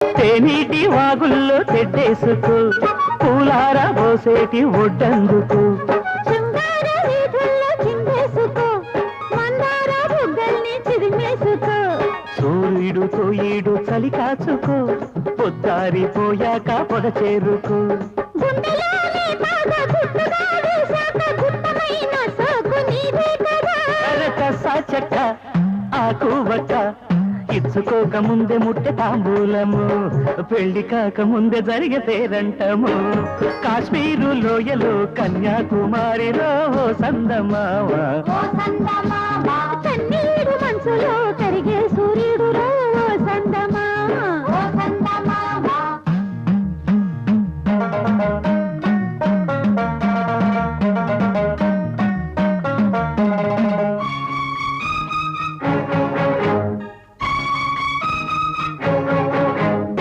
తేనీటి వాగుల్లో తెడ్డేసుకో పూలార పోసేటి ఒడ్డందుకు సూర్యుడు తోయిడు చలి కాచుకో పొద్దారిపోయాక పొద చేరుకో. చెక్క ఆకు వక్క ఇచ్చుకోక ముందే ముట్టె తాంబూలము పెళ్ళి కాక ముందే జరిగే పేరంటము. కాశ్మీరు లోయలో కన్యాకుమారిలో సందమావా.